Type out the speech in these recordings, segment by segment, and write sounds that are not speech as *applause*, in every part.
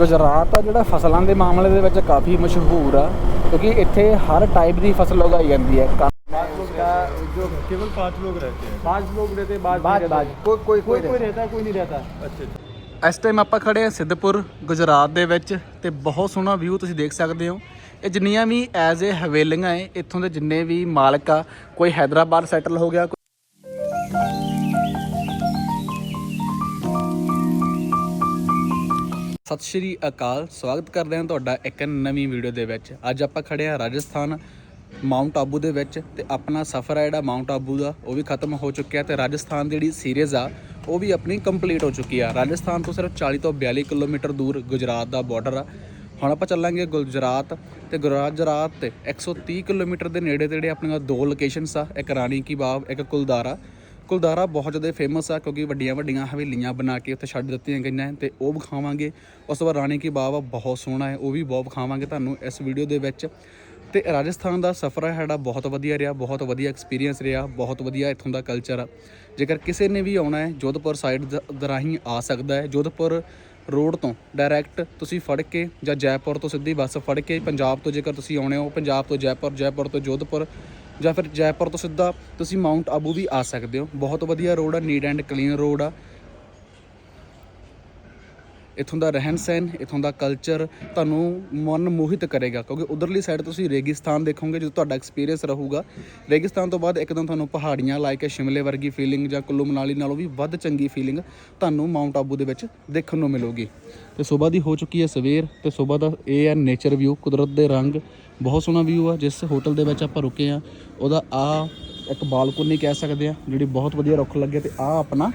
ਗੁਜਰਾਤ ਆ ਜਿਹੜਾ ਫਸਲਾਂ ਦੇ ਮਾਮਲੇ ਦੇ ਵਿੱਚ ਕਾਫੀ ਮਸ਼ਹੂਰ ਆ ਕਿਉਂਕਿ ਇੱਥੇ ਹਰ ਟਾਈਪ ਦੀ ਫਸਲ ਉਗਾਈ ਜਾਂਦੀ ਹੈ। जो केवल पाँच लोग रहते हैं पाँच लोग रहते हैं बाद बाद बाद कोई कोई कोई कोई रहता है कोई नहीं रहता अच्छा ਇਸ ਟਾਈਮ ਆਪਾਂ ਖੜੇ ਹਾਂ ਸਿੱਧਪੁਰ ਗੁਜਰਾਤ ਦੇ ਵਿੱਚ ਤੇ ਬਹੁਤ ਸੋਹਣਾ ਵਿਊ ਤੁਸੀਂ ਦੇਖ ਸਕਦੇ ਹੋ। ਇਹ ਜਿੰਨੀਆਂ ਵੀ ਐਜ਼ ਏ ਹਵੇਲੀਆਂ ਏ ਇੱਥੋਂ ਦੇ ਜਿੰਨੇ ਵੀ ਮਾਲਕ ਆ ਕੋਈ ਹైదరాబాద్ ਸੈਟਲ ਹੋ ਗਿਆ ਸਤਿ ਸ਼੍ਰੀ ਅਕਾਲ, ਸਵਾਗਤ ਕਰਦੇ ਹਾਂ ਤੁਹਾਡਾ ਇੱਕ ਨਵੀਂ ਵੀਡੀਓ ਦੇ ਵਿੱਚ। ਅੱਜ ਆਪਾਂ ਖੜੇ ਹਾਂ ਰਾਜਸਥਾਨ ਮਾਊਂਟ ਆਬੂ ਦੇ ਵਿੱਚ ਤੇ ਆਪਣਾ ਸਫ਼ਰ ਆ ਜਿਹੜਾ ਮਾਊਂਟ ਆਬੂ ਦਾ, ਉਹ ਵੀ ਖਤਮ ਹੋ ਚੁੱਕਿਆ ਤੇ ਰਾਜਸਥਾਨ ਦੀ ਜਿਹੜੀ ਸੀਰੀਜ਼ ਆ, ਉਹ ਵੀ ਆਪਣੀ ਕੰਪਲੀਟ ਹੋ ਚੁੱਕੀ ਆ। ਰਾਜਸਥਾਨ ਤੋਂ ਸਿਰਫ 40 ਤੋਂ 42 ਕਿਲੋਮੀਟਰ ਦੂਰ ਗੁਜਰਾਤ ਦਾ ਬਾਰਡਰ ਆ। ਹੁਣ ਆਪਾਂ ਚੱਲਾਂਗੇ ਗੁਜਰਾਤ ਤੇ ਗੁਜਰਾਤ ਤੇ 130 ਕਿਲੋਮੀਟਰ ਦੇ ਨੇੜੇ ਤੇੜੇ ਆਪਣੀਆਂ ਦੋ ਲੋਕੇਸ਼ਨਸ ਆ, ਇੱਕ ਰਾਣੀ ਕੀ ਬਾਗ, ਇੱਕ ਕੁਲਦਾਰਾ। ਕੁਲਦਾਰਾ ਬਹੁਤ ਜ਼ਿਆਦਾ ਫੇਮਸ ਆ ਕਿਉਂਕਿ ਵੱਡੀਆਂ ਵੱਡੀਆਂ ਹਵੇਲੀਆਂ ਬਣਾ ਕੇ ਉੱਥੇ ਛੱਡ ਦਿੱਤੀਆਂ ਗਈਆਂ ਹੈ ਤੇ ਉਹ ਵਿਖਾਵਾਂਗੇ। ਉਸ ਤੋਂ ਬਾਅਦ ਰਾਣੀ ਕੀ ਬਾਵਾ ਬਹੁਤ ਸੋਹਣਾ ਹੈ, ਉਹ ਵੀ ਬਹੁਤ ਵਿਖਾਵਾਂਗੇ ਤੁਹਾਨੂੰ ਇਸ ਵੀਡੀਓ ਦੇ ਵਿੱਚ। ਤੇ ਰਾਜਸਥਾਨ ਦਾ ਸਫ਼ਰ ਹੈ ਸਾਡਾ ਬਹੁਤ ਵਧੀਆ ਰਿਹਾ, ਬਹੁਤ ਵਧੀਆ ਐਕਸਪੀਰੀਅੰਸ ਰਿਹਾ, ਬਹੁਤ ਵਧੀਆ ਇੱਥੋਂ ਦਾ ਕਲਚਰ ਆ। ਜੇਕਰ ਕਿਸੇ ਨੇ ਵੀ ਆਉਣਾ ਹੈ, ਜੋਧਪੁਰ ਸਾਈਡ ਦ ਰਾਹੀਂ ਆ ਸਕਦਾ ਹੈ। ਜੋਧਪੁਰ ਰੋਡ ਤੋਂ ਡਾਇਰੈਕਟ ਤੁਸੀਂ ਫੜ ਕੇ ਜਾਂ ਜੈਪੁਰ ਤੋਂ ਸਿੱਧੀ ਬੱਸ ਫੜ ਕੇ ਪੰਜਾਬ ਤੋਂ ਜੇਕਰ ਤੁਸੀਂ ਆਉਣੇ ਹੋ, ਪੰਜਾਬ ਤੋਂ ਜੈਪੁਰ ਜੈਪੁਰ ਤੋਂ ਜੋਧਪੁਰ ਜਾਂ ਫਿਰ ਜੈਪੁਰ ਤੋਂ ਸਿੱਧਾ ਤੁਸੀਂ ਮਾਊਂਟ ਆਬੂ ਵੀ ਆ ਸਕਦੇ ਹੋ। ਬਹੁਤ ਵਧੀਆ ਰੋਡ ਆ ਨੀਟ ਐਂਡ ਕਲੀਨ ਰੋਡ ਆ। ਇਥੋਂ ਦਾ ਰਹਿਣ ਸਹਿਣ, ਇਥੋਂ ਦਾ ਕਲਚਰ ਤੁਹਾਨੂੰ ਮਨ ਮੋਹਿਤ ਕਰੇਗਾ। ਕਿਉਂਕਿ ਉਧਰਲੀ ਸਾਈਡ ਤੁਸੀਂ ਰੇਗਿਸਤਾਨ ਦੇਖੋਗੇ, ਜਦੋਂ ਤੁਹਾਡਾ ਐਕਸਪੀਰੀਅੰਸ ਰਹੂਗਾ, ਰੇਗਿਸਤਾਨ ਤੋਂ ਬਾਅਦ ਇੱਕਦਮ ਤੁਹਾਨੂੰ ਪਹਾੜੀਆਂ ਲਾਇਕ ਸ਼ਿਮਲੇ ਵਰਗੀ ਫੀਲਿੰਗ ਜਾਂ ਕੁੱਲੂ ਮਨਾਲੀ ਨਾਲੋਂ ਵੀ ਵੱਧ ਚੰਗੀ ਫੀਲਿੰਗ ਤੁਹਾਨੂੰ ਮਾਊਂਟ ਆਬੂ ਦੇ ਵਿੱਚ ਦੇਖਣ ਨੂੰ ਮਿਲੂਗੀ। ਤੇ ਸਵੇਰ ਦੀ ਹੋ ਚੁੱਕੀ ਹੈ ਸਵੇਰ, ਤੇ ਸਵੇਰ ਦਾ ਇਹ ਹੈ ਨੇਚਰ ਵਿਊ ਕੁਦਰਤ ਦੇ ਰੰਗ। ਬਹੁਤ ਸੋਹਣਾ ਵਿਊ ਆ, ਜਿਸ ਹੋਟਲ ਦੇ ਵਿੱਚ ਆਪਾਂ ਰੁਕੇ ਆ ਉਹਦਾ ਆ ਇੱਕ ਬਾਲਕੋਨੀ ਕਹਿ ਸਕਦੇ ਆ ਜਿਹੜੀ ਬਹੁਤ ਵਧੀਆ ਰੁੱਖ ਲੱਗੇ, ਤੇ ਆ ਆਪਣਾ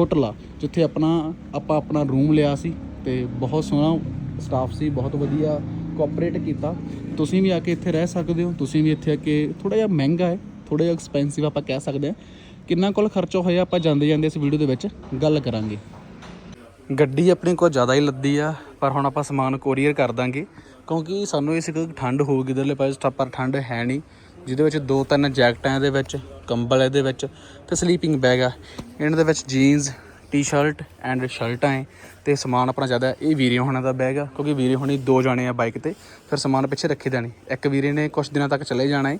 ਹੋਟਲ ਆ, ਜਿੱਥੇ ਆਪਣਾ, ਆਪਾਂ ਆਪਣਾ ਰੂਮ ਲਿਆ ਸੀ ਤੇ ਬਹੁਤ ਸੋਹਣਾ ਸਟਾਫ ਸੀ, ਬਹੁਤ ਵਧੀਆ ਕੋਆਪਰੇਟ ਕੀਤਾ। ਤੁਸੀਂ ਵੀ ਆ ਕੇ ਇੱਥੇ ਰਹਿ ਸਕਦੇ ਹੋ, ਤੁਸੀਂ ਵੀ ਇੱਥੇ ਆ ਕੇ ਥੋੜਾ ਜਿਹਾ ਮਹਿੰਗਾ ਹੈ ਥੋੜਾ ਜਿਹਾ ਐਕਸਪੈਂਸਿਵ ਆਪਾਂ ਕਹਿ ਸਕਦੇ ਹਾਂ। ਕਿੰਨਾ ਕੋਲ ਖਰਚਾ ਹੋਇਆ, ਆਪਾਂ ਜਾਂਦੇ ਜਾਂਦੇ ਇਸ ਵੀਡੀਓ ਦੇ ਵਿੱਚ ਗੱਲ ਕਰਾਂਗੇ। ਗੱਡੀ ਆਪਣੀ ਕੋਲ ਜ਼ਿਆਦਾ ਹੀ ਲੱਦੀ ਆ, ਪਰ ਹੁਣ ਆਪਾਂ ਸਮਾਨ ਕੋਰੀਅਰ ਕਰ ਦਾਂਗੇ, ਕਿਉਂਕਿ ਸਾਨੂੰ ਇਸ ਇੱਕ ਠੰਡ ਹੋਊਗੀ, ਇਧਰਲੇ ਪਾਸੇ ਪਰ ਠੰਡ ਹੈ ਨਹੀਂ। ਜਿਹਦੇ ਵਿੱਚ ਦੋ ਤਿੰਨ ਜੈਕਟਾਂ ਇਹਦੇ ਵਿੱਚ, ਕੰਬਲ ਇਹਦੇ ਵਿੱਚ ਤੇ ਸਲੀਪਿੰਗ ਬੈਗ ਆ। ਇਹਨਾਂ ਦੇ ਵਿੱਚ ਜੀਨਸ ਟੀ-ਸ਼ਰਟ ਐਂਡ ਸ਼ਰਟਾਂ ਹੈ ਤੇ ਸਮਾਨ ਆਪਣਾ ਜ਼ਿਆਦਾ ਇਹ ਵੀਰੇ ਹੋਣਾ ਦਾ ਬੈਗ ਆ, ਕਿਉਂਕਿ ਵੀਰੇ ਹੋਣੀ ਦੋ ਜਾਣੇ ਆ ਬਾਈਕ ਤੇ, ਫਿਰ ਸਮਾਨ ਪਿੱਛੇ ਰੱਖੀ ਦਾ ਇੱਕ ਵੀਰੇ ਨੇ ਕੁਝ ਦਿਨਾਂ ਤੱਕ ਚਲੇ ਜਾਣਾ ਹੈ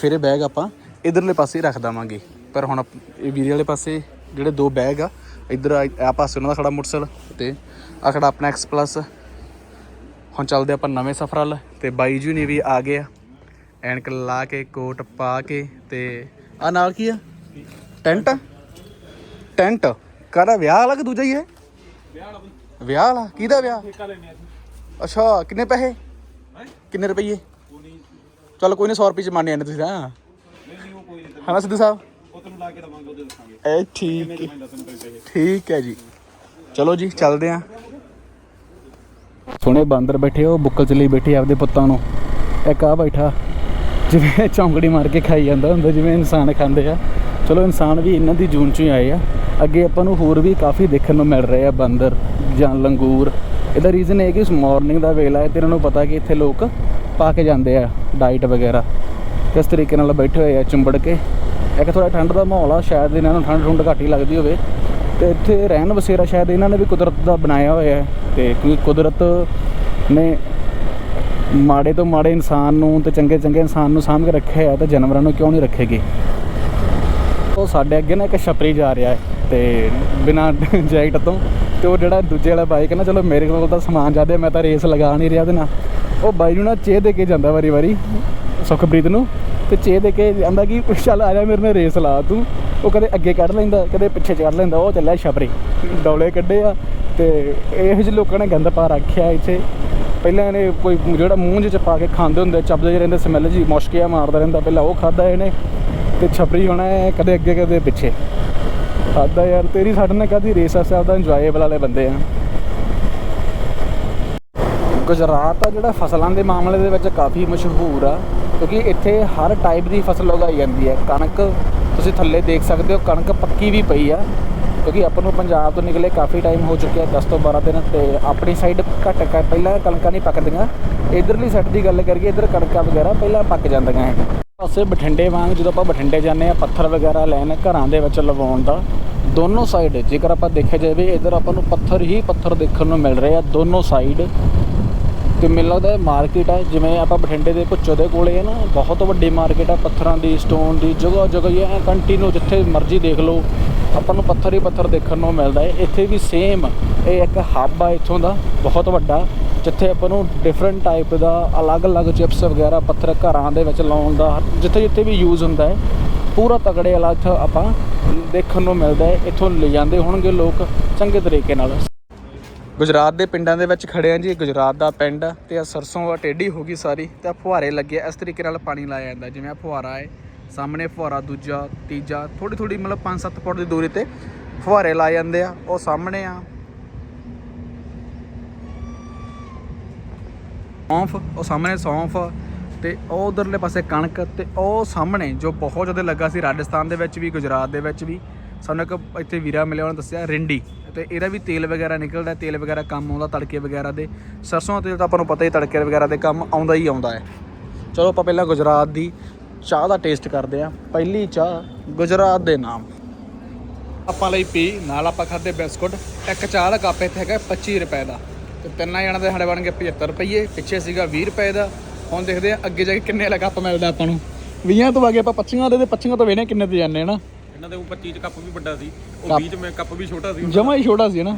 ਫਿਰ ਇਹ ਬੈਗ ਆਪਾਂ ਇਧਰਲੇ ਪਾਸੇ ਰੱਖ ਦਵਾਂਗੇ। ਪਰ ਹੁਣ ਆਪ- ਇਹ ਵੀਰੇ ਵਾਲੇ ਪਾਸੇ ਜਿਹੜੇ ਦੋ ਬੈਗ ਆ, ਇਧਰ ਆ ਪਾਸੇ ਉਹਨਾਂ ਦਾ ਖੜਾ ਮੋਟਰਸਾਈਕਲ ਤੇ ਆ ਖੜਾ ਆਪਣਾ ਐਕਸ ਹੁਣ ਚੱਲਦੇ ਆਪਾਂ ਨਵੇਂ ਸਫ਼ਰ ਵੱਲ ਤੇ ਬਾਈ ਜੀ ਨੇ ਵੀ ਆ ਗਏ ਆ। ਐਨਕ ਲਾ ਕੇ, ਕੋਟ ਪਾ ਕੇ ਤੇ ਆ ਨਾਲ ਕੀ ਆ? ਟੈਂਟ? ਟੈਂਟ? ਕਾਹਦਾ ਵਿਆਹ ਵਾਲਾ ਕਿ ਦੂਜਾ ਹੀ ਹੈ? ਵਿਆਹ ਵਾਲਾ। ਕਿਹਦਾ ਵਿਆਹ? ਅੱਛਾ, ਕਿੰਨੇ ਪੈਸੇ? ਕਿੰਨੇ ਰੁਪਏ ਚਲ ਕੋਈ ਨਹੀਂ 100 ਰੁਪਏ ਚ ਮੰਨ ਜਾਂਦੇ ਤੁਸੀਂ ਤਾਂ। ਹਾਂ ਸਿੱਧੂ ਸਾਹਿਬ? ਇਹ ਠੀਕ ਹੈ। ਠੀਕ ਹੈ ਜੀ। ਚਲੋ ਜੀ, ਚੱਲਦੇ ਆ ਸੋਹਣੇ ਬਾਂਦਰ ਬੈਠੇ ਉਹ ਬੁੱਕਲ ਚ ਲਈ ਬੈਠੇ ਆਪਦੇ ਪੁੱਤਾਂ ਨੂੰ। ਇੱਕ ਆ ਬੈਠਾ। ਜਿਵੇਂ ਚੌਂਕੜੀ ਮਾਰ ਕੇ ਖਾਈ ਜਾਂਦਾ ਹੁੰਦਾ, ਜਿਵੇਂ ਇਨਸਾਨ ਖਾਂਦੇ ਆ। ਚਲੋ, ਇਨਸਾਨ ਵੀ ਇਹਨਾਂ ਦੀ ਜੂਨ ਚੋਂ ਹੀ ਆਏ ਆ। ਅੱਗੇ ਆਪਾਂ ਨੂੰ ਹੋਰ ਵੀ ਕਾਫੀ ਦੇਖਣ ਨੂੰ ਮਿਲ ਰਹੇ ਆ, ਬਾਂਦਰ ਜਾਂ ਲੰਗੂਰ। ਇਹਦਾ ਰੀਜ਼ਨ ਇਹ ਕਿ ਮਾਰਨਿੰਗ ਦਾ ਵੇਲਾ ਹੈ, ਤੇ ਇਹਨਾਂ ਨੂੰ ਪਤਾ ਕਿ ਇੱਥੇ ਲੋਕ ਪਾ ਕੇ ਜਾਂਦੇ ਆ ਡਾਈਟ ਵਗੈਰਾ। ਕਿਸ ਤਰੀਕੇ ਨਾਲ ਬੈਠੇ ਹੋਏ ਆ, ਚੁੰਬੜ ਕੇ। ਇੱਕ ਥੋੜਾ ਠੰਡ ਦਾ ਮਾਹੌਲ ਆ, ਸ਼ਾਇਦ ਇਹਨਾਂ ਨੂੰ ਠੰਡ ਠੁੰਡ ਘੱਟ ਹੀ ਲੱਗਦੀ ਹੋਵੇ। ਤੇ ਇੱਥੇ ਰਹਿਣ ਵਸੇਰਾ ਸ਼ਾਇਦ ਇਹਨਾਂ ਨੇ ਵੀ ਕੁਦਰਤ ਦਾ ਬਣਾਇਆ ਹੋਇਆ ਹੈ, ਤੇ ਕਿਉਂਕਿ ਕੁਦਰਤ ਨੇ ਮਾੜੇ ਤੋਂ ਮਾੜੇ ਇਨਸਾਨ ਨੂੰ ਤੇ ਚੰਗੇ ਚੰਗੇ ਇਨਸਾਨ ਨੂੰ ਸਾਂਭ ਕੇ ਰੱਖਿਆ ਹੈ ਤਾਂ ਜਾਨਵਰਾਂ ਨੂੰ ਕਿਉਂ ਨਹੀਂ ਰੱਖੇਗੀ? ਉਹ ਸਾਡੇ ਅੱਗੇ ਨਾ ਇੱਕ ਛਪਰੀ ਜਾ ਰਿਹਾ ਹੈ ਤੇ ਬਿਨਾ ਜੈਕਟ ਤੋਂ ਤੇ ਉਹ ਜਿਹੜਾ ਦੂਜੇ ਵਾਲਾ ਬਾਈਕ ਹੈ ਨਾ, ਚਲੋ ਮੇਰੇ ਕੋਲ ਤਾਂ ਸਮਾਨ ਜ਼ਿਆਦਾ ਮੈਂ ਤਾਂ ਰੇਸ ਲਗਾ ਨਹੀਂ ਰਿਹਾ ਉਹਦੇ ਨਾਲ। ਉਹ ਬਾਈ ਨੂੰ ਨਾ ਚੇ ਦੇ ਕੇ ਜਾਂਦਾ ਵਾਰੀ ਵਾਰੀ, ਸੁਖਪ੍ਰੀਤ ਨੂੰ, ਤੇ ਚੇ ਦੇ ਕੇ ਜਾਂਦਾ ਕਿ ਚੱਲ ਆ ਜਾ ਮੇਰੇ ਨਾਲ ਰੇਸ ਲਾ ਤੂੰ। ਉਹ ਕਦੇ ਅੱਗੇ ਕੱਢ ਲੈਂਦਾ, ਕਦੇ ਪਿੱਛੇ ਕੱਢ ਲੈਂਦਾ, ਉਹ ਚੱਲਿਆ ਛਪਰੀ। ਡੌਲੇ ਕੱਢੇ ਆ ਤੇ ਇਹੋ ਜਿਹੇ ਲੋਕਾਂ ਨੇ ਗੰਦ ਪਾ ਰੱਖਿਆ ਇੱਥੇ। ਪਹਿਲਾਂ ਇਹਨੇ ਕੋਈ ਜਿਹੜਾ ਮੂੰਹ 'ਚ ਪਾ ਕੇ ਖਾਂਦੇ ਹੁੰਦੇ, ਚੱਬਦੇ ਜਿਹੇ ਰਹਿੰਦੇ, ਸਮੈਲ ਜੀ ਮੁਸ਼ਕਿਆ ਮਾਰਦਾ ਰਹਿੰਦਾ ਪਹਿਲਾਂ, ਉਹ ਖਾਦਾ ਇਹਨੇ ਤੇ ਛਪਰੀ ਹੋਣਾ ਹੈ ਕਦੇ ਅੱਗੇ, ਕਦੇ ਪਿੱਛੇ। ਖਾਦਾ ਯਾਰ, ਤੇਰੀ ਸਾਡੇ ਨਾਲ ਕਾਦੀ ਰੇਸ ਆ? ਸਾਹਿਬ ਦਾ ਇੰਜੋਏਬਲ ਵਾਲੇ ਬੰਦੇ ਆ। ਗੁਜਰਾਤ ਆ ਜਿਹੜਾ ਫਸਲਾਂ ਦੇ ਮਾਮਲੇ ਦੇ ਵਿੱਚ ਕਾਫੀ ਮਸ਼ਹੂਰ ਆ, ਕਿਉਂਕਿ ਇੱਥੇ ਹਰ ਟਾਈਪ ਦੀ ਫਸਲ ਉਗਾਈ ਜਾਂਦੀ ਹੈ। ਕਣਕ ਤੁਸੀਂ ਥੱਲੇ ਦੇਖ ਸਕਦੇ ਹੋ, ਕਣਕ ਪੱਕੀ ਵੀ ਪਈ ਆ। ਕਿਉਂਕਿ ਆਪਾਂ ਨੂੰ ਪੰਜਾਬ ਤੋਂ ਨਿਕਲੇ ਕਾਫੀ ਟਾਈਮ ਹੋ ਚੁੱਕਿਆ 10 ਤੋਂ 12 ਦਿਨ, ਤੇ ਆਪਣੀ ਸਾਈਡ ਘੱਟ ਕ ਪਹਿਲਾਂ ਕਣਕਾਂ ਨਹੀਂ ਪੱਕਦੀਆਂ, ਇਧਰਲੀ ਸਾਈਡ ਦੀ ਗੱਲ ਕਰੀਏ, ਇਧਰ ਕਣਕਾਂ ਵਗੈਰਾ ਪਹਿਲਾਂ ਪੱਕ ਜਾਂਦੀਆਂ ਹੈ ਪਾਸੇ ਬਠਿੰਡੇ ਵਾਂਗ ਜਦੋਂ ਆਪਾਂ ਬਠਿੰਡੇ ਜਾਂਦੇ ਆ ਪੱਥਰ ਵਗੈਰਾ ਲੈਣ ਘਰਾਂ ਦੇ ਵਿੱਚ ਲਵਾਉਣ ਦਾ, ਦੋਨੋਂ ਸਾਈਡ ਜੇਕਰ ਆਪਾਂ ਦੇਖਿਆ ਜਾਵੇ, ਇਧਰ ਆਪਾਂ ਨੂੰ ਪੱਥਰ ਹੀ ਪੱਥਰ ਦੇਖਣ ਨੂੰ ਮਿਲ ਰਹੇ ਆ, ਦੋਨੋਂ ਸਾਈਡ ਤੇ ਮੈਨੂੰ ਲੱਗਦਾ ਇਹ ਮਾਰਕੀਟ ਹੈ ਜਿਵੇਂ ਆਪਾਂ ਬਠਿੰਡੇ ਦੇ ਭੁੱਚੋ ਦੇ ਕੋਲੇ ਹੈ ਨਾ, ਬਹੁਤ ਵੱਡੀ ਮਾਰਕੀਟ ਹੈ ਪੱਥਰਾਂ ਦੀ ਸਟੋਨ ਦੀ, ਜਗ੍ਹਾ ਜਗ੍ਹਾ ਹੀ ਹੈ ਕੰਟੀਨਿਊ ਜਿੱਥੇ ਮਰਜ਼ੀ ਦੇਖ ਲਓ, ਆਪਾਂ ਨੂੰ ਪੱਥਰ ਹੀ ਪੱਥਰ ਦੇਖਣ ਨੂੰ ਮਿਲਦਾ ਹੈ। ਇੱਥੇ ਵੀ ਸੇਮ ਇਹ ਇੱਕ ਹੱਬ ਆ ਇੱਥੋਂ ਦਾ, ਬਹੁਤ ਵੱਡਾ, ਜਿੱਥੇ ਆਪਾਂ ਨੂੰ ਡਿਫਰੈਂਟ ਟਾਈਪ ਦਾ ਅਲੱਗ-ਅਲੱਗ ਚਿਪਸ ਵਗੈਰਾ ਪੱਥਰ ਘਰਾਂ ਦੇ ਵਿੱਚ ਲਾਉਣ ਦਾ, ਜਿੱਥੇ ਜਿੱਥੇ ਵੀ ਯੂਜ਼ ਹੁੰਦਾ ਹੈ, ਪੂਰਾ ਤਗੜੇ ਵਾਲਾ ਇੱਥੇ ਆਪਾਂ ਦੇਖਣ ਨੂੰ ਮਿਲਦਾ ਹੈ, ਇੱਥੋਂ ਲੈ ਜਾਂਦੇ ਹੋਣਗੇ ਲੋਕ ਚੰਗੇ ਤਰੀਕੇ ਨਾਲ। ਗੁਜਰਾਤ ਦੇ ਪਿੰਡਾਂ ਦੇ ਵਿੱਚ ਖੜੇ ਆ ਜੀ, ਗੁਜਰਾਤ ਦਾ ਪਿੰਡ ਆ ਤੇ ਆ ਸਰਸੋਂ ਆ, ਟੇਢੀ ਹੋ ਗਈ ਸਾਰੀ ਤੇ ਆ ਫੁਹਾਰੇ ਲੱਗੇ ਆ। ਇਸ ਤਰੀਕੇ ਨਾਲ ਪਾਣੀ ਲਾਇਆ ਜਾਂਦਾ, ਜਿਵੇਂ ਆ ਫੁਹਾਰਾ ਹੈ, ਸਾਹਮਣੇ ਫੁਹਾਰਾ, ਦੂਜਾ, ਤੀਜਾ ਥੋੜੀ ਥੋੜੀ ਮਤਲਬ 5-7 ਫੁੱਟ ਦੀ ਦੂਰੀ ਤੇ ਫੁਹਾਰੇ ਲਾਏ ਜਾਂਦੇ ਆ, ਉਹ ਸਾਹਮਣੇ ਆ ਸੌਂਫ, ਉਹ ਸਾਹਮਣੇ ਸੌਂਫ ਤੇ ਉਹ ਉਧਰਲੇ ਪਾਸੇ ਕਣਕ ਤੇ ਉਹ ਸਾਹਮਣੇ ਜੋ ਬਹੁਤ ਜ਼ਿਆਦਾ ਲੱਗਾ ਸੀ ਰਾਜਸਥਾਨ ਦੇ ਵਿੱਚ ਵੀ, ਗੁਜਰਾਤ ਦੇ ਵਿੱਚ ਵੀ, ਸਾਨੂੰ ਇੱਕ ਇੱਥੇ ਵੀਰਾ ਮਿਲਿਆ, ਉਹਨੇ ਦੱਸਿਆ, ਰਿੰਡੀ ਤੇ ਇਹਦਾ ਵੀ ਤੇਲ ਵਗੈਰਾ ਨਿਕਲਦਾ, ਤੇਲ ਵਗੈਰਾ ਕੰਮ ਆਉਂਦਾ ਤੜਕੇ ਵਗੈਰਾ ਦੇ। ਸਰਸੋਂ ਦਾ ਤੇਲ ਤਾਂ ਆਪਾਂ ਨੂੰ ਪਤਾ ਹੀ ਤੜਕੇ ਵਗੈਰਾ ਦੇ ਕੰਮ ਆਉਂਦਾ ਹੀ ਆਉਂਦਾ ਹੈ। ਚਲੋ ਆਪਾਂ ਪਹਿਲਾਂ ਗੁਜਰਾਤ ਦੀ ਚਾਹ ਦਾ ਟੇਸਟ ਕਰਦੇ ਹਾਂ। ਪਹਿਲੀ ਚਾਹ ਗੁਜਰਾਤ ਦੇ ਨਾਮ। ਆਪਾਂ ਲਈ ਪੀ, ਨਾਲ ਆਪਾਂ ਖਾਦੇ ਬਿਸਕੁਟ। ਇੱਕ ਚਾਹ ਦਾ ਕੱਪ ਇੱਥੇ ਹੈਗਾ 25 ਰੁਪਏ ਦਾ। ਤੇ ਤਿੰਨਾਂ ਜਣਾਂ ਦੇ ਸਾਡੇ ਬਣ ਗਏ 75 ਰੁਪਏ ਪਿੱਛੇ ਸੀਗਾ 20 ਰੁਪਏ ਦਾ। ਹੁਣ ਦੇਖਦੇ ਆ ਅੱਗੇ ਜਾ ਕੇ ਕਿੰਨੇ ਵਾਲਾ ਕੱਪ ਮਿਲਦਾ ਆਪਾਂ ਨੂੰ। 20 ਤੋਂ ਅੱਗੇ ਆਪਾਂ 25 ਦੇ ਤੇ 25 ਤੋਂ ਵੇਣੇ ਕਿੰਨੇ ਤੇ ਜਾਂਦੇ ਨਾ ਇਹਨਾਂ ਦੇ ਉਹ 25 ਚ ਕੱਪ ਵੀ ਵੱਡਾ ਸੀ ਉਹ ਕੱਪ। 20 ਚ ਮੈਂ ਕੱਪ ਵੀ ਛੋਟਾ ਸੀ ਜਮਾ ਹੀ ਛੋਟਾ ਸੀ ਨਾ?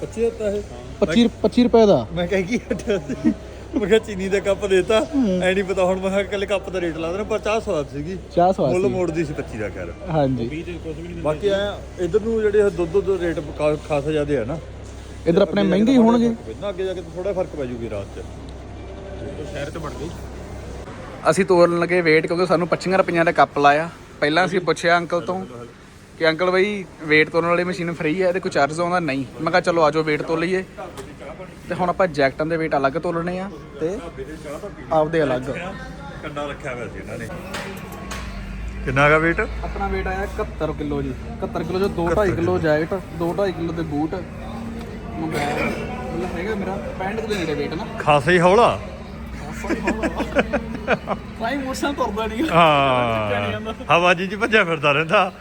25 ਦਿੱਤਾ ਹੈ। 25 25 ਰੁਪਏ ਦਾ? ਮੈਂ ਕਹਿ ਕੀ ਹਟਿਆ ਸੀ? ਮੈਂ ਕਿਹਾ ਚੀਨੀ ਦਾ ਕੱਪ ਦੇਤਾ। ਐ ਨਹੀਂ ਪਤਾ ਹੁਣ ਮੈਂ ਕਿਹਾ ਇਕੱਲੇ ਕੱਪ ਦਾ ਰੇਟ ਲਾ ਦੇਣਾ ਪਰ ਚਾਹ ਸਵਾਦ ਸੀਗੀ। ਚਾਹ ਸਵਾਦ ਮੁੱਲ ਮੋੜਦੀ ਸੀ 25 ਦਾ ਖੈਰ। ਹਾਂਜੀ। 20 ਚ ਕੁਝ ਵੀ ਨਹੀਂ ਬਾਕੀ ਆ ਇਧਰ ਨੂੰ ਜਿਹੜੇ ਇਹ ਦੁੱਧ ਦੇ ਰੇਟ ਖਾਸਾ ਜ਼ਿਆਦੇ ਆ ਨਾ। ਇਧਰ ਆਪਣੇ ਮਹਿੰਗੇ ਹੀ ਹੋਣਗੇ। ਨਾ ਅੱਗੇ ਜਾ ਕੇ ਥੋੜਾ ਫ਼ਰਕ ਪੈ ਜੂਗੀ ਰਾਤ ਚ। ਸ਼ਹਿਰ ਤੇ ਬਣ ਗਈ। ਅਸੀਂ ਤੋਰਨ ਲੱਗੇ ਵੇਟ ਕਿਉਂਕਿ ਸਾਨੂੰ 25 ਰੁਪਈਆਂ ਦਾ ਕੱਪ ਲਾਇਆ। ਪਹਿਲਾਂ ਅਸੀਂ ਪੁੱਛਿਆ ਅੰਕਲ ਤੋਂ ਕਿ ਅੰਕਲ ਬਈ ਵੇਟ ਤੋਲਣ ਵਾਲੀ ਮਸ਼ੀਨ ਫ੍ਰੀ ਹੈ ਇਹਦੇ ਕੋਈ ਚਾਰਜ ਆਉਂਦਾ? ਨਹੀਂ। ਮੈਂ ਕਿਹਾ ਚਲੋ ਆਜੋ ਵੇਟ ਤੋਲ ਲਈਏ। ਤੇ ਹੁਣ ਆਪਾਂ ਜੈਕਟਾਂ ਦੇ ਵੇਟ ਅਲੱਗ ਤੋਲਣੇ ਆ ਤੇ ਆਪਦੇ ਅਲੱਗ। ਕੰਡਾ ਰੱਖਿਆ ਹੋਇਆ ਸੀ ਇਹਨਾਂ ਨੇ। ਕਿੰਨਾ ਹੈਗਾ weight? ਆਪਣਾ ਵੇਟ ਆਇਆ 71 ਕਿਲੋ ਜੀ। 71 ਕਿਲੋ ਜੋ 2.5 ਕਿਲੋ ਜੈਕਟ 2.5 ਕਿਲੋ ਦੇ ਬੂਟ। ਮੋਬਾਈਲ ਮਤਲਬ ਹੈਗਾ ਮੇਰਾ 65 ਦੇ ਨੇੜੇ ਵੇਟ ਨਾ। ਖਾਸਾ ਹੌਲਾ। ਟਾਈਮ ਮੋਸ਼ਨ ਤੁਰਦਾ ਨਹੀਂ ਹਾਂ ਹਵਾ ਜੀ ਚ ਭੱਜਿਆ ਫਿਰਦਾ ਰਹਿੰਦਾ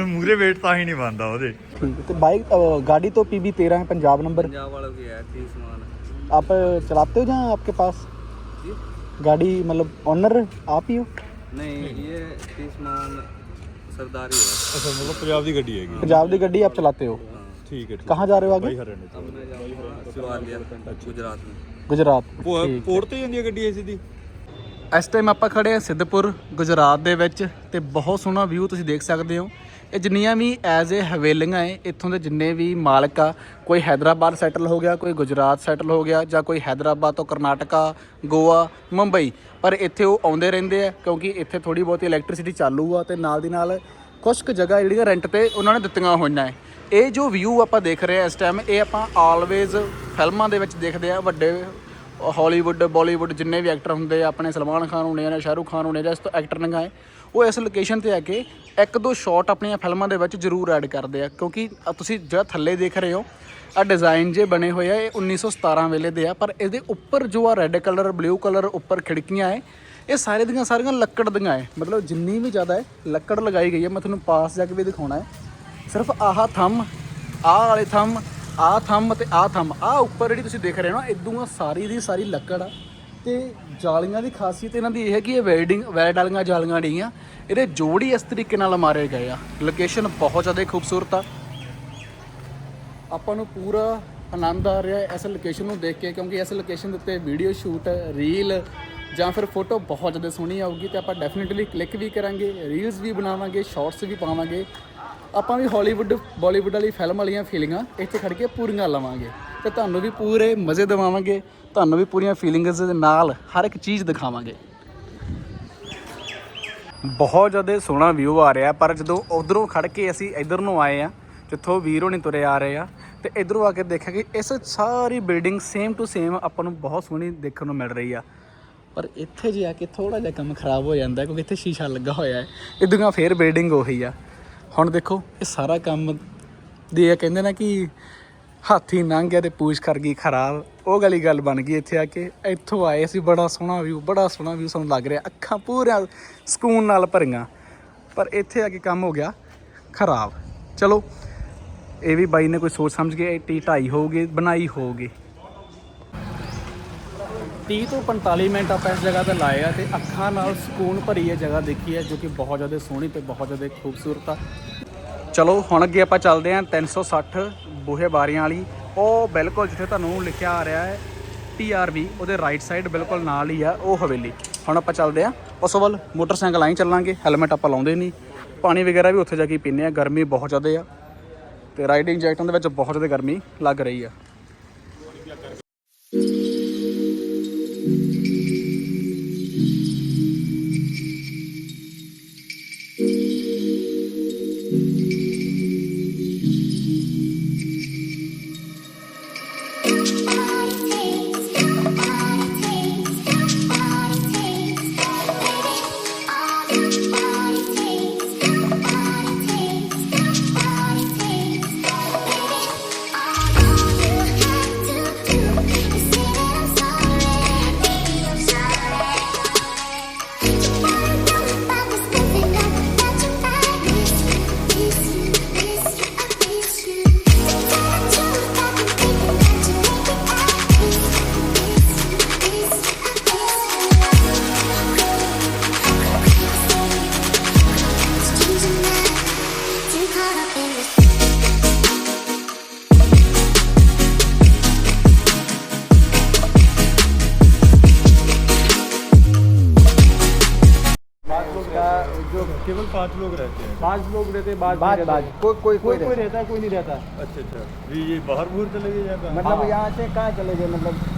ਮੂਰੇ weight ਤਾਂ ਹੀ ਨਹੀਂ ਬਣਦਾ ਉਹਦੇ ठीक है तो बाइक अ, गाड़ी तो पी बी तेरह है पंजाब नंबर पंजाब वालों की है तीस मान आप अ, चलाते हो जहाँ आपके पास जी गाड़ी मतलब ऑनर आप ही हो नहीं ये तीस मान सरदारी है ਅੱਛਾ ਮਤਲਬ ਪੰਜਾਬ ਦੀ ਗੱਡੀ ਹੈਗੀ पंजाब की गड्डी आप चलाते हो ਠੀਕ ਹੈ ਠੀਕ कहाँ जा रहे हो आगे ਬਾਈ ਹਰਿਆਣੇ अब मैं जाऊँगा शिवालिया गुजरात में ਗੁਜਰਾਤ। ਪੋਰਟ ਤੇ ਜਾਂਦੀ ਹੈ ਗੱਡੀ ਐਸੀ ਦੀ ਇਸ ਟਾਈਮ ਆਪਾਂ ਖੜੇ ਆ ਸਿੱਧਪੁਰ ਗੁਜਰਾਤ ਦੇ ਵਿੱਚ ਤੇ ਬਹੁਤ ਸੋਹਣਾ ਵਿਊ ਤੁਸੀਂ ਦੇਖ ਸਕਦੇ ਹੋ। ਇਹ ਜਿੰਨੀਆਂ ਵੀ ਐਜ਼ ਏ ਹਵੇਲੀਆਂ ਏ ਇੱਥੋਂ ਦੇ ਜਿੰਨੇ ਵੀ ਮਾਲਕ ਆ ਕੋਈ ਹైదరాబాద్ ਸੈਟਲ ਹੋ ਗਿਆ ਕੋਈ ਗੁਜਰਾਤ ਸੈਟਲ ਹੋ ਗਿਆ ਜਾਂ ਕੋਈ ਹైదరాబాద్ ਤੋਂ ਕਰਨਾਟਕਾ ਗੋਆ ਮੁੰਬਈ ਪਰ ਇੱਥੇ ਉਹ ਆਉਂਦੇ ਰਹਿੰਦੇ ਆ ਕਿਉਂਕਿ ਇੱਥੇ ਥੋੜੀ ਬਹੁਤੀ ਇਲੈਕਟ੍ਰਿਸਿਟੀ ਚਾਲੂ ਆ ਤੇ ਨਾਲ ਦੀ ਨਾਲ ਕੁਝ ਕੁ ਜਗ੍ਹਾ ਜਿਹੜੀਆਂ ਰੈਂਟ ਤੇ ਉਹਨਾਂ ਨੇ ਦਿੱਤੀਆਂ ਹੋਈਆਂ ਹੈ। ਇਹ ਜੋ ਵਿਊ ਆਪਾਂ ਦੇਖ ਰਹੇ ਆ ਇਸ ਟਾਈਮ ਇਹ ਆਪਾਂ ਆਲਵੇਜ਼ ਫਿਲਮਾਂ ਦੇ ਵਿੱਚ ਦੇਖਦੇ ਆ ਵੱਡੇ ਹਾਲੀਵੁੱਡ ਬਾਲੀਵੁੱਡ ਜਿੰਨੇ ਵੀ ਐਕਟਰ ਹੁੰਦੇ ਆ, ਆਪਣੇ ਸਲਮਾਨ ਖਾਨ ਹੋਣੇ ਜਾਂ ਸ਼ਾਹਰੁਖ ਖਾਨ ਹੋਣੇ ਜਾਂ ਇਸ ਤੋਂ ਐਕਟਰ ਨੰਗਾਏ ਉਹ ਇਸ ਲੋਕੇਸ਼ਨ ਤੇ ਆ ਕੇ ਇੱਕ ਦੋ ਸ਼ਾਟ ਆਪਣੀਆਂ ਫਿਲਮਾਂ ਦੇ ਵਿੱਚ ਜ਼ਰੂਰ ਐਡ ਕਰਦੇ ਆ, ਕਿਉਂਕਿ ਤੁਸੀਂ ਜਿਹੜਾ ਥੱਲੇ ਦੇਖ ਰਹੇ ਹੋ, ਆ ਡਿਜ਼ਾਈਨ ਜੇ ਬਣੇ ਹੋਏ ਆ, ਇਹ 1917 ਵੇਲੇ ਦੇ ਆ, ਪਰ ਇਹਦੇ ਉੱਪਰ ਜੋ ਆ ਰੈੱਡ ਕਲਰ ਬਲੂ ਕਲਰ ਉੱਪਰ ਖਿੜਕੀਆਂ ਹੈ, ਇਹ ਸਾਰੇ ਦੀਆਂ ਸਾਰੀਆਂ ਲੱਕੜ ਦੀਆਂ ਹੈ, ਮਤਲਬ ਜਿੰਨੀ ਵੀ ਜ਼ਿਆਦਾ ਹੈ, ਲੱਕੜ ਲਗਾਈ ਗਈ ਹੈ, ਮੈਂ ਤੁਹਾਨੂੰ ਪਾਸ ਜਾ ਕੇ ਵੀ ਦਿਖਾਉਣਾ ਹੈ। ਸਿਰਫ ਆਹ ਥੰਮ, ਆਹ ਵਾਲੇ ਥੰਮ, ਆਹ ਥੰਮ ਤੇ ਆਹ ਥੰਮ। ਆਹ ਉੱਪਰ ਜਿਹੜੀ ਤੁਸੀਂ ਦੇਖ ਰਹੇ ਹੋ ਨਾ ਇਦੋਂ ਸਾਰੀ ਦੀ ਸਾਰੀ ਲੱਕੜ ਆ। ਤੇ ਜਾਲੀਆਂ ਦੀ ਖਾਸੀਅਤ ਇਹਨਾਂ ਦੀ ਇਹ ਹੈ ਕਿ ਇਹ ਵੈਲਡਿੰਗ, ਵੈਲਡ ਵਾਲੀਆਂ ਜਾਲੀਆਂ ਨਹੀਂ ਆ ਇਹਦੇ ਜੋੜ ਹੀ ਇਸ ਤਰੀਕੇ ਨਾਲ ਮਾਰੇ ਗਏ ਆ। ਲੋਕੇਸ਼ਨ ਬਹੁਤ ਜ਼ਿਆਦਾ ਖੂਬਸੂਰਤ ਆ। ਆਪਾਂ ਨੂੰ ਪੂਰਾ ਆਨੰਦ ਆ ਰਿਹਾ ਇਸ ਲੋਕੇਸ਼ਨ ਨੂੰ ਦੇਖ ਕੇ, ਕਿਉਂਕਿ ਇਸ ਲੋਕੇਸ਼ਨ ਦੇ ਉੱਤੇ ਵੀਡੀਓ ਸ਼ੂਟ ਰੀਲ ਜਾਂ ਫਿਰ ਫੋਟੋ ਬਹੁਤ ਜ਼ਿਆਦਾ ਸੋਹਣੀ ਆਊਗੀ ਤੇ ਆਪਾਂ ਡੈਫੀਨਿਟਲੀ ਕਲਿੱਕ ਵੀ ਕਰਾਂਗੇ ਰੀਲਸ ਵੀ ਬਣਾਵਾਂਗੇ ਸ਼ਾਰਟਸ ਵੀ ਪਾਵਾਂਗੇ। ਆਪਾਂ ਵੀ ਹਾਲੀਵੁੱਡ ਬਾਲੀਵੁੱਡ ਵਾਲੀ ਫਿਲਮ ਵਾਲੀਆਂ ਫੀਲਿੰਗਾਂ ਇੱਥੇ ਖੜ ਕੇ ਪੂਰੀਆਂ ਲਵਾਂਗੇ। ਤੇ ਤੁਹਾਨੂੰ ਵੀ ਪੂਰੇ ਮਜ਼ੇ ਦਿਵਾਵਾਂਗੇ, ਤੁਹਾਨੂੰ ਵੀ ਪੂਰੀਆਂ ਫੀਲਿੰਗਸ ਦੇ ਨਾਲ ਹਰ ਇੱਕ ਚੀਜ਼ ਦਿਖਾਵਾਂਗੇ। ਬਹੁਤ ਜ਼ਿਆਦਾ ਸੋਹਣਾ ਵਿਊ ਆ ਰਿਹਾ, ਪਰ ਜਦੋਂ ਉਧਰੋਂ ਖੜ ਕੇ ਅਸੀਂ ਇਧਰ ਨੂੰ ਆਏ ਆ ਜਿੱਥੋਂ ਵੀਰ ਹੋਣੀ ਤੁਰੇ ਆ ਰਹੇ ਆ, ਤੇ ਇਧਰੋਂ ਆ ਕੇ ਦੇਖਿਆ ਕਿ ਇਸ ਸਾਰੀ ਬਿਲਡਿੰਗ ਸੇਮ ਟੂ ਸੇਮ ਆਪਾਂ ਨੂੰ ਬਹੁਤ ਸੋਹਣੀ ਦੇਖਣ ਨੂੰ ਮਿਲ ਰਹੀ ਆ। ਪਰ ਇੱਥੇ ਜੇ ਆ ਕੇ ਥੋੜਾ ਜਿਹਾ ਕੰਮ ਖਰਾਬ ਹੋ ਜਾਂਦਾ, ਕਿਉਂਕਿ ਇੱਥੇ ਸ਼ੀਸ਼ਾ ਲੱਗਾ ਹੋਇਆ ਹੈ ਇਦਾਂ ਫੇਰ ਬਿਲਡਿੰਗ ਉਹੀ ਆ। ਹੁਣ ਦੇਖੋ, ਇਹ ਸਾਰਾ ਕੰਮ ਦੀ ਇਹ ਕਹਿੰਦੇ ਨਾ ਕਿ ਹਾਥੀ ਲੰਘ ਗਿਆ ਤੇ ਪੂਛ ਕਰ ਗਈ ਖਰਾਬ। ਉਹ ਗਲੀ ਗੱਲ ਬਣ ਗਈ ਇੱਥੇ ਆ ਕੇ। ਇੱਥੋਂ ਆਏ ਸੀ ਬੜਾ ਸੋਹਣਾ ਵਿਊ ਬੜਾ ਸੋਹਣਾ ਵਿਊ ਸਾਨੂੰ ਲੱਗ ਰਿਹਾ। ਅੱਖਾਂ ਪੂਰੀਆਂ ਸਕੂਨ ਨਾਲ ਭਰੀਆਂ। ਪਰ ਇੱਥੇ ਆ ਕੇ ਕੰਮ ਹੋ ਗਿਆ ਖਰਾਬ। ਚਲੋ, ਇਹ ਵੀ ਬਾਈ ਨੇ ਕੋਈ ਸੋਚ ਸਮਝ ਕੇ, ਇਹ ਟੀ ਢਾਈ ਹੋਊਗੀ, ਬਣਾਈ ਹੋਊਗੀ। 30 ਤੋਂ 45 ਮਿੰਟ ਆਪਾਂ ਇਸ ਜਗ੍ਹਾ ਤੇ ਲਾਏ ਆ ਤੇ ਅੱਖਾਂ ਨਾਲ ਸਕੂਨ ਭਰੀ ਇਹ ਜਗ੍ਹਾ ਦੇਖੀ ਹੈ ਜੋ ਕਿ ਬਹੁਤ ਜ਼ਿਆਦਾ ਸੋਹਣੀ ਤੇ ਬਹੁਤ ਜ਼ਿਆਦਾ ਖੂਬਸੂਰਤ ਆ। ਚਲੋ, ਹੁਣ ਅੱਗੇ ਆਪਾਂ ਚੱਲਦੇ ਹਾਂ 360 ਬੂਹੇ ਬਾਰੀਆਂ ਵਾਲੀ। ਉਹ ਬਿਲਕੁਲ ਜਿੱਥੇ ਤੁਹਾਨੂੰ ਲਿਖਿਆ ਆ ਰਿਹਾ ਹੈ TRV ਉਹਦੇ ਰਾਈਟ ਸਾਈਡ ਬਿਲਕੁਲ ਨਾਲ ਹੀ ਆ, ਉਹ ਹਵੇਲੀ। ਹੁਣ ਆਪਾਂ ਚੱਲਦੇ ਹਾਂ। ਉਸ ਵੱਲ ਮੋਟਰਸਾਈਕਲ ਆਈ ਚੱਲਾਂਗੇ ਹੈਲਮਟ ਆਪਾਂ ਲਾਉਂਦੇ ਨਹੀਂ। ਪਾਣੀ ਵਗੈਰਾ ਵੀ ਉੱਥੇ ਜਾ ਕੇ ਪੀਂਦੇ ਆ ਗਰਮੀ ਬਹੁਤ ਜ਼ਿਆਦਾ ਆ। ਤੇ ਰਾਈਡਿੰਗ ਜੈਕਟਾਂ ਦੇ ਵਿੱਚ ਬਹੁਤ ਜ਼ਿਆਦਾ ਗਰਮੀ ਲੱਗ ਰਹੀ ਆ। पाँच लोग रहते बाद बाज बाज कोई कोई कोई कोई रहता। है कोई नहीं रहता। अच्छा अच्छा। भी ये बाहर बूर चले गए जाता है मतलब यहाँ से कहाँ चले गए? मतलब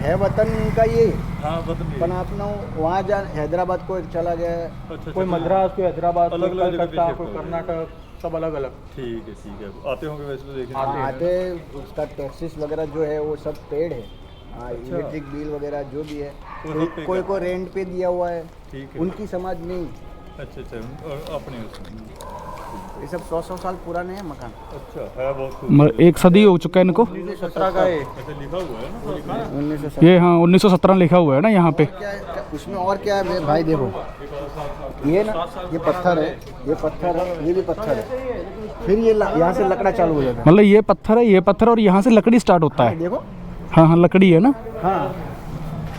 है वतन का ये? हाँ वतन अपना वहाँ जा हैदराबाद को चला गया अच्छा कोई अच्छा, मद्रास कोई हैदराबाद अलग अलग कलकत्ता कोई कर्नाटक सब अलग अलग ठीक है ठीक है। आते होंगे वैसे तो देखें हाँ, आते उसका टैक्सेस वगैरह जो है वो सब पेड है। हाँ अच्छा। इलेक्ट्रिक बिल वगैरह जो भी है। कोई कोई को रेंट पे दिया हुआ है। उनकी समाज नहीं अच्छा अच्छा और अपने उसमें? ये सब सौ सौ साल पुराने हैं मकान। अच्छा है बहुत एक सदी हो चुका है इनको। सत्रह का है अच्छा लिखा हुआ है ना? लिखा है। उन्नीस सौ ये हाँ 1917 लिखा हुआ है ना यहाँ पे। उसमें और क्या है? भाई देखो। ये ना ये पत्थर है ये पत्थर है ये भी पत्थर है। फिर ये यहाँ से लकड़ा चालू हो जाता है। मतलब ये पत्थर है ये पत्थर और यहाँ से लकड़ी स्टार्ट होता है है। देखो। हाँ हाँ लकड़ी है ना? हाँ।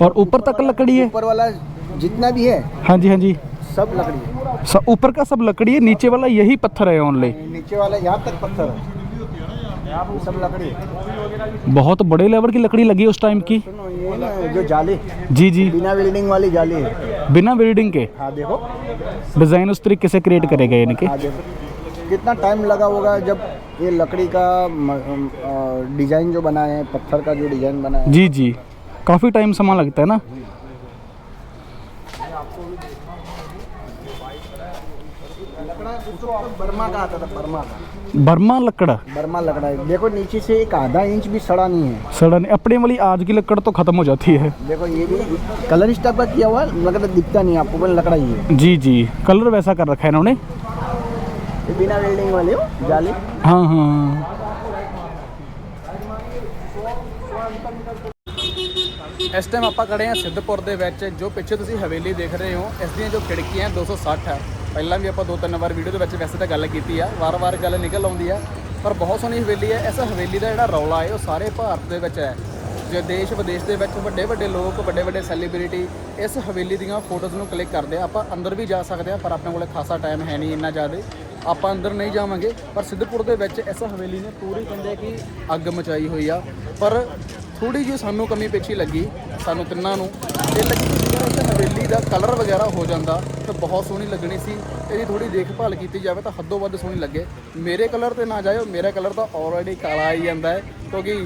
और ऊपर तक लकड़ी है। ऊपर वाला जितना भी है। हाँ जी हाँ जी। सब लकड़ी है। ऊपर का सब लकड़ी है नीचे वाला यही पत्थर है ओनली नीचे वाला यहाँ तक पत्थर है। सब लकड़ी बहुत बड़े लेवल की लकड़ी लगी उस टाइम की। जो जाली। जी जी। बिना वेल्डिंग वाली जाली है। बिना बिल्डिंग के? हाँ देखो। डिज़ाइन उस तरीके से क्रिएट करे गए इनके हाँ कितना टाइम लगा होगा जब ये लकड़ी का डिज़ाइन जो बनाए हैं पत्थर का जो डिज़ाइन बनाया है। जी जी। काफ़ी टाइम समा लगता है ना? लकड़ा उसको बर्मा का आता था बर्मा का बर्मा लकड़ बर्मा लकड़ा है देखो नीचे से एक आधा इंच भी सड़ा नहीं है सड़न अपने वाली आज की लकड़ तो ख़त्म हो जाती है देखो ये भी कलर इस टाइप का किया हुआ है लकड़ा दिखता नहीं है आपको पर लकड़ा ही है जी जी कलर वैसा कर रखा है इन्होंने ये बिना वेल्डिंग वाले हो जाली हाँ हाँ ਇਸ ਟਾਈਮ ਆਪਾਂ ਖੜੇ ਹਾਂ ਸਿੱਧਪੁਰ ਦੇ ਵਿੱਚ ਜੋ ਪਿੱਛੇ ਤੁਸੀਂ ਹਵੇਲੀ ਦੇਖ ਰਹੇ ਹੋ ਇਸ ਦੀਆਂ ਜੋ ਖਿੜਕੀਆਂ 260 ਹੈ ਪਹਿਲਾਂ ਵੀ ਆਪਾਂ ਦੋ ਤਿੰਨ ਵਾਰ ਵੀਡੀਓ ਦੇ ਵਿੱਚ ਵੈਸੇ ਤਾਂ ਗੱਲ ਕੀਤੀ ਆ, ਵਾਰ-ਵਾਰ ਗੱਲ ਨਿਕਲ ਆਉਂਦੀ ਆ, ਪਰ ਬਹੁਤ ਸੋਹਣੀ ਹਵੇਲੀ ਹੈ ਇਸ ਹਵੇਲੀ ਦਾ ਜਿਹੜਾ ਰੌਲਾ ਹੈ ਉਹ ਸਾਰੇ ਭਾਰਤ ਦੇ ਵਿੱਚ ਹੈ। ਜੇ ਦੇਸ਼ ਵਿਦੇਸ਼ ਦੇ ਵਿੱਚ ਵੱਡੇ ਵੱਡੇ ਲੋਕ ਵੱਡੇ ਵੱਡੇ ਸੈਲੀਬ੍ਰਿਟੀ ਇਸ ਹਵੇਲੀ ਦੀਆਂ ਫੋਟੋਜ਼ ਨੂੰ ਕਲਿੱਕ ਕਰਦੇ ਆ, ਆਪਾਂ ਅੰਦਰ ਵੀ ਜਾ ਸਕਦੇ ਆ, ਪਰ ਆਪਣੇ ਕੋਲੇ ਖਾਸਾ ਟਾਈਮ ਹੈ ਨਹੀਂ ਇੰਨਾ ਜ਼ਿਆਦਾ। ਆਪਾਂ ਅੰਦਰ ਨਹੀਂ ਜਾਵਾਂਗੇ, ਪਰ ਸਿੱਧਪੁਰ ਦੇ ਵਿੱਚ ਇਸ ਹਵੇਲੀ ਨੇ ਪੂਰੀ ਕਹਿੰਦੇ ਕਿ ਅੱਗ ਮਚਾਈ ਹੋਈ ਆ। ਪਰ ਥੋੜੀ ਜਿਹੀ ਸਾਨੂੰ ਕਮੀ ਪੇਛੀ ਲੱਗੀ, ਸਾਨੂੰ ਤਿੰਨਾਂ ਨੂੰ। ਇਹ ਲੱਗੀ ਹਵੇਲੀ ਦਾ ਕਲਰ ਵਗੈਰਾ ਹੋ ਜਾਂਦਾ ਤਾਂ ਬਹੁਤ ਸੋਹਣੀ ਲੱਗਣੀ ਸੀ। ਇਹਦੀ ਥੋੜੀ ਦੇਖਭਾਲ ਕੀਤੀ ਜਾਵੇ ਤਾਂ ਹੱਦੋਂ ਵੱਧ ਸੋਹਣੀ ਲੱਗੇ। ਮੇਰੇ ਕਲਰ ਤੇ ਨਾ ਜਾਇਓ, ਮੇਰਾ ਕਲਰ ਤਾਂ ਆਲਰੇਡੀ ਕਾਲਾ ਆਈ ਜਾਂਦਾ ਹੈ, ਕਿਉਂਕਿ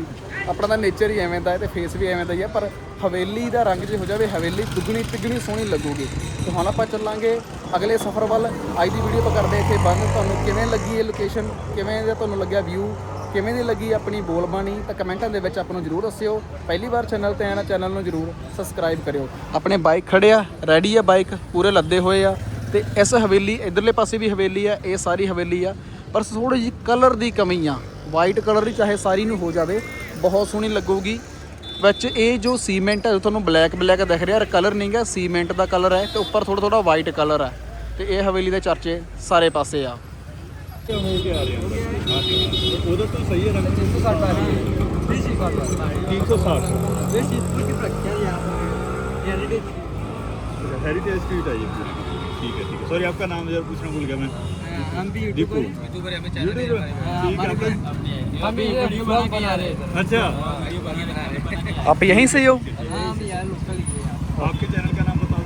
ਆਪਣਾ ਤਾਂ ਨੇਚਰ ਹੀ ਐਵੇਂ ਦਾ ਹੈ ਤੇ ਫੇਸ ਵੀ ਐਵੇਂ ਦਾ ਹੀ ਹੈ, ਪਰ ਹਵੇਲੀ ਦਾ ਰੰਗ ਜੇ ਹੋ ਜਾਵੇ, ਹਵੇਲੀ ਦੁੱਗਣੀ ਤਿੱਗਣੀ ਸੋਹਣੀ ਲੱਗੂਗੀ। ਤੇ ਹੁਣ ਆਪਾਂ ਚੱਲਾਂਗੇ ਅਗਲੇ ਸਫ਼ਰ ਵੱਲ। ਅੱਜ ਦੀ ਵੀਡੀਓ ਆਪਾਂ ਕਰਦੇ ਇੱਥੇ ਬੰਦ। ਤੁਹਾਨੂੰ ਕਿਵੇਂ ਲੱਗੀ ਇਹ ਲੋਕੇਸ਼ਨ ਕਿਵੇਂ ਦਾ ਤੁਹਾਨੂੰ ਲੱਗਿਆ ਵਿਊ ਕਿਵੇਂ ਦੀ ਲੱਗੀ ਆਪਣੀ ਬੋਲਬਾਣੀ ਤਾਂ ਕਮੈਂਟਾਂ ਦੇ ਵਿੱਚ ਆਪਾਂ ਨੂੰ ਜਰੂਰ ਦੱਸਿਓ। ਪਹਿਲੀ ਵਾਰ ਚੈਨਲ ਤੇ ਆਣਾ ਚੈਨਲ ਨੂੰ ਜਰੂਰ ਸਬਸਕ੍ਰਾਈਬ ਕਰਿਓ। ਆਪਣੇ ਬਾਈਕ ਖੜਿਆ ਰੈਡੀ ਆ ਬਾਈਕ ਪੂਰੇ ਲੱਦੇ ਹੋਏ ਆ। ਤੇ ਇਸ ਹਵੇਲੀ, ਇਧਰਲੇ ਪਾਸੇ ਵੀ ਹਵੇਲੀ ਆ, ਇਹ ਸਾਰੀ ਹਵੇਲੀ ਆ। ਪਰ ਥੋੜੀ ਜਿਹੀ ਕਲਰ ਦੀ ਕਮੀ ਆ। ਵਾਈਟ ਕਲਰ ਹੀ ਚਾਹੇ ਸਾਰੀ ਨੂੰ ਹੋ ਜਾਵੇ, ਬਹੁਤ ਸੋਹਣੀ ਲੱਗੂਗੀ। ਵਿੱਚ ਇਹ ਜੋ ਸੀਮੈਂਟ ਹੈ ਤੁਹਾਨੂੰ ਬਲੈਕ ਬਲੈਕ ਦਿਖ ਰਿਹਾ ਕਲਰ ਨਹੀਂਗਾ ਸੀਮੈਂਟ ਦਾ ਕਲਰ ਹੈ ਤੇ ਉੱਪਰ ਥੋੜਾ ਥੋੜਾ ਵਾਈਟ ਕਲਰ ਹੈ ਤੇ ਇਹ ਹਵੇਲੀ ਦੇ ਚਰਚੇ ਸਾਰੇ ਪਾਸੇ ਆ। सही हेरिटेज स्ट्रीट है ये ठीक है? ठीक है सॉरी आपका नाम जरा पूछना भूल गया मैं हम भी यूट्यूबर यूट्यूबर हमें चैनल ठीक है हम भी वीडियो बना रहे हैं अच्छा। आप यहीं से हो हम यार लोकल ही आपके चैनल का नाम बताओ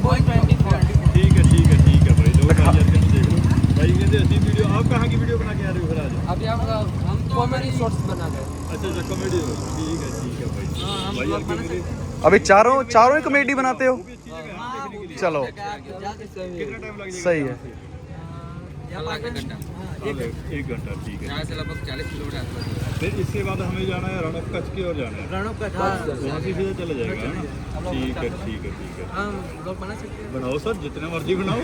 बॉय बॉय 24 ठीक है ठीक है ठीक है भाई दो अच्छा। तो भाई कहते आप कहाँ की वीडियो बना के आ रहे हो फिर आज? अभी हम हम कॉमेडी शॉर्ट्स बना रहे हैं। अच्छा अच्छा कॉमेडी ठीक है ठीक है भाई। भाई क्योंकि अभी चारों चारों ही कॉमेडी बनाते हो? चलो। कितना टाइम लग सही है। जाएगा एक घंटा ठीक है यहाँ से लगभग चालीस किलोमीटर फिर इसके बाद हमें जाना है रणक कच्छ की ओर जाना है रणों का वहाँ से सीधा चला जाएगा है ना ठीक है ठीक है ठीक है हम लोग बना सकते हैं बनाओ सर जितने मर्जी बनाओ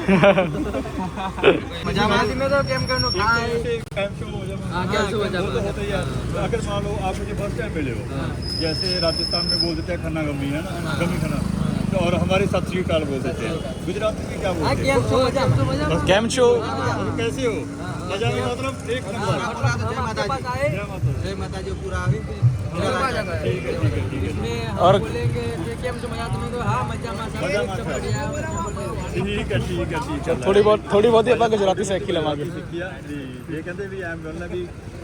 मजा मासी में तो गेम करनो खाए जैसे टाइम शो हो जाए हाँ, कैसे हो जाए? वो तो होता ही है अगर मान लो आप मुझे फर्स्ट टाइम मिले हो जैसे राजस्थान में बोल देते हैं खन्ना गमी है ना गमी खन्ना तो और हमारे सत श्री अकाल बोल देते हैं गुजराती में क्या हाँ बोलते हैं गेम शो मजा तो मजा कैम शो कैसे हो मजा में मतलब एक नंबर जय माता दी जय माता दी। जय माता जी पूरा ठीक है ठीक है ठीक है इसमें और- और बोलेंगे कि गेम से मजा तुम्हें तो हाँ मजा मजा मजा एकदम मजा। बढ़िया बढ़िया। ਠੀਕ ਹੈ ਠੀਕ ਹੈ ਠੀਕ ਹੈ थोड़ी बहुत थोड़ी बहुत ही ਆਪਾਂ ਗੁਜਰਾਤੀ ਸਿੱਖ ਹੀ ਲਵਾਂਗੇ ਸਿੱਖਿਆ ਜੀ ਇਹ ਕਹਿੰਦੇ ਵੀ ਐਮ ਬੋਲਣਾ ਵੀ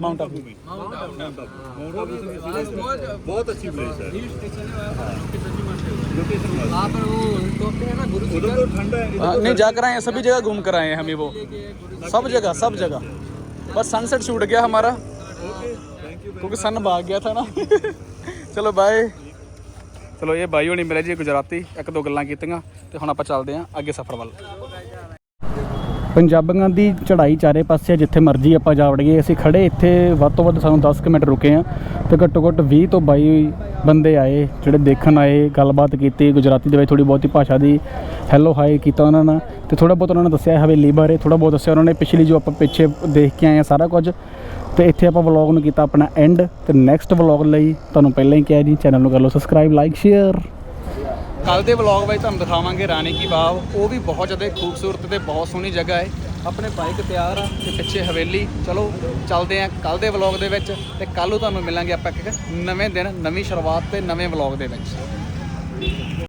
माउंट आबू में माउंट आबू माउंट आबू से सीधे- बहुत अच्छी प्लेस है लोकेशन वाला वहाँ पर वो टोपते हैं ना गुरु जी उधर तो ठंडा है हाँ, नहीं जाकर आए हैं सभी जगह घूम कर आए हैं हम ही वो सब जगह सब जगह बस सनसेट छूट गया हमारा क्योंकि सन भाग गया था ना *laughs* ਚਲੋ ਬਾਏ ਚਲੋ ਇਹ ਬਾਈ ਹੋਣੀ ਮਿਲੇ ਜੀ ਗੁਜਰਾਤੀ ਇੱਕ ਦੋ ਗੱਲਾਂ ਕੀਤੀਆਂ ਤੇ ਹੁਣ ਆਪਾਂ ਚੱਲਦੇ ਆਂ ਅੱਗੇ ਸਫ਼ਰ ਵੱਲ ਪੰਜਾਬੀਆਂ ਦੀ ਚੜ੍ਹਾਈ ਚਾਰੇ ਪਾਸੇ ਆ, ਜਿੱਥੇ ਮਰਜ਼ੀ ਆਪਾਂ ਜਾ ਵੜੀਏ ਅਸੀਂ ਖੜੇ ਇੱਥੇ ਵੱਧ ਤੋਂ ਵੱਧ ਸਾਨੂੰ 10 ਕੁ ਮਿੰਟ ਰੁਕੇ ਆ ਤੇ ਘੱਟੋ ਘੱਟ 20 ਤੋਂ 22 ਬੰਦੇ ਆਏ ਜਿਹੜੇ ਦੇਖਣ ਆਏ ਗੱਲਬਾਤ ਕੀਤੀ ਗੁਜਰਾਤੀ ਦੇ ਵਿੱਚ ਥੋੜੀ ਬਹੁਤੀ ਭਾਸ਼ਾ ਦੀ ਹੈਲੋ ਹਾਈ ਕੀਤਾ ਉਹਨਾਂ ਨਾਲ ਤੇ ਥੋੜਾ ਬਹੁਤ ਉਹਨਾਂ ਨੇ ਦੱਸਿਆ ਹਵੇਲੀ ਬਾਰੇ ਥੋੜਾ ਬਹੁਤ ਦੱਸਿਆ ਉਹਨਾਂ ਨੇ ਪਿਛਲੀ ਜੋ ਆਪਾਂ ਪਿੱਛੇ ਦੇਖ ਕੇ ਆਏ ਆ ਸਾਰਾ ਕੁਝ ਤੇ ਇੱਥੇ ਆਪਾਂ ਵਲੌਗ ਨੂੰ ਕੀਤਾ ਆਪਣਾ ਐਂਡ ਤੇ ਨੈਕਸਟ ਵਲੌਗ ਲਈ ਤੁਹਾਨੂੰ ਪਹਿਲਾਂ ਹੀ ਕਿਹਾ ਜੀ ਚੈਨਲ ਨੂੰ ਕਰ ਲਓ ਸਬਸਕ੍ਰਾਈਬ ਲਾਈਕ ਸ਼ੇਅਰ ਕੱਲ ਦੇ ਵਲੌਗ ਵਿੱਚ ਤੁਹਾਨੂੰ ਦਿਖਾਵਾਂਗੇ ਰਾਣੀ ਕੀ ਬਾਗ। ਉਹ ਵੀ ਬਹੁਤ ਜ਼ਿਆਦਾ ਖੂਬਸੂਰਤ ਤੇ ਬਹੁਤ ਸੋਹਣੀ ਜਗ੍ਹਾ ਹੈ। ਆਪਣੇ ਬਾਈਕ ਤਿਆਰ ਆ ਤੇ ਪਿੱਛੇ ਹਵੇਲੀ। ਚਲੋ, ਚੱਲਦੇ ਆਂ ਕੱਲ ਦੇ ਵਲੌਗ ਦੇ ਵਿੱਚ ਤੇ ਕੱਲ ਨੂੰ ਤੁਹਾਨੂੰ ਮਿਲਾਂਗੇ ਆਪਾਂ ਇੱਕ ਨਵੇਂ ਦਿਨ, ਨਵੀਂ ਸ਼ੁਰੂਆਤ ਤੇ ਨਵੇਂ ਵਲੌਗ ਦੇ ਵਿੱਚ।